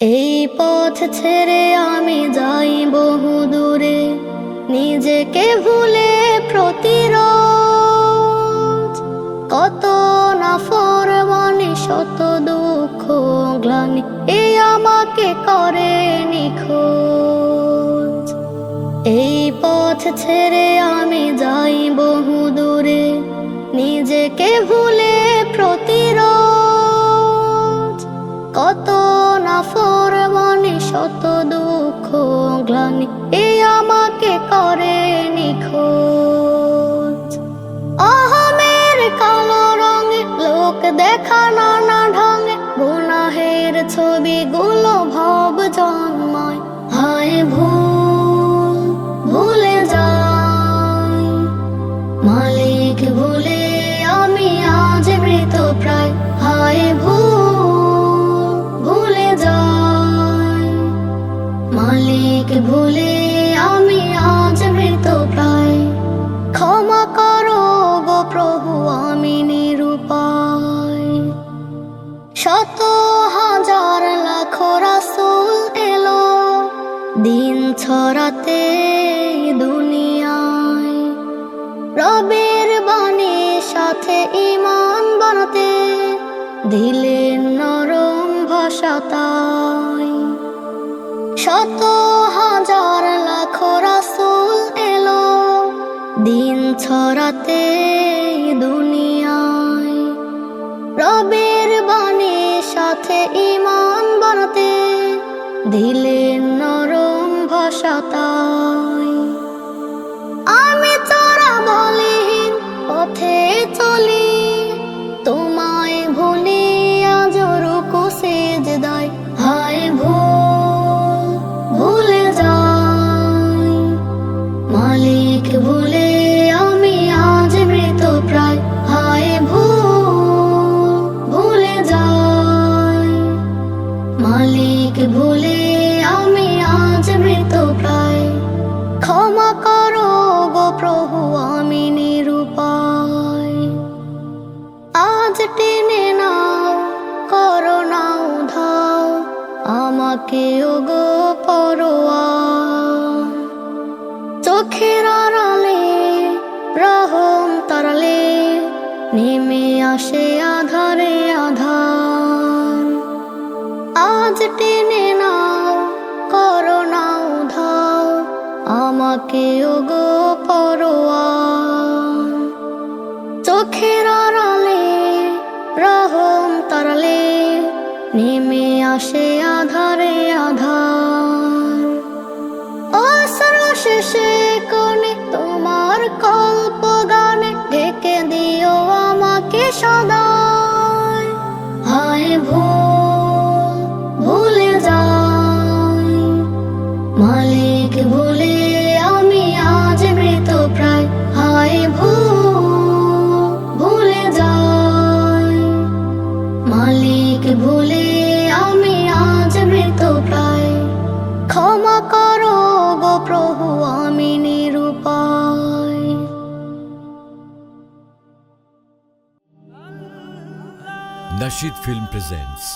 এই পথ ছেড়ে আমি যাই বহু দূরে, নিজেকে ভুলে প্রতিরোধ। কত না ফরমানি শত দুঃখ গ্লানি, এ আমাকে করে নিখোঁজ। এই পথ ছেড়ে আমি যাই বহু দূরে, নিজেকে ভুলে এই আমাকে করে নিখোঁজ। অহমের কালো রঙে লোক দেখা নানা ঢঙে, গুনাহের ছবিগুলো ভাব জন্মায়। হায় ভুল মালিক ভুলে আমি আজ মৃত প্রায়। ক্ষমা করো গো প্রভু, আমি নিরুপায়। শত হাজার লাখ রাসূল এলো দিন ছড়াতে দুনিয়ায়। রবের বাণীর সাথে ইমান বানাতে দিলেন নরম ভাষা তাই শত হাজার লাখ রাসুল এলো। দিন ছড়াতে দুনিয়ায়। রবের বাণীর সাথে ইমান বানাতে। দিলেন নরম ভাষা মালিক ভুলে আমি আজ মৃত প্রায়। ক্ষমা করো গো প্রভু, আমি নিরুপায়। আজ টেনে নাও, করো নাও ধাও আমাকে গো পরোয়া। চোখের আড়ালে, রহম তারালে, নেমে আসে আধারে আধার টেনে নাও, করো নাও ধাও আমাকে ও গো পরোয়া। চোখের আড়ালে, রহম তারালে, নেমে আসে আধারে আধার। অসর শেষে কোণে তোমার কল্প গানে ঢেকে দিও আমাকে সদায় মালিক ভুলে আমি আজ প্রায়। হায় ভুল ভুলে যাই। মালিক ভুলে আমি আজ প্রায়। ক্ষমা করো আমি নিরুপায়। Nashid Film presents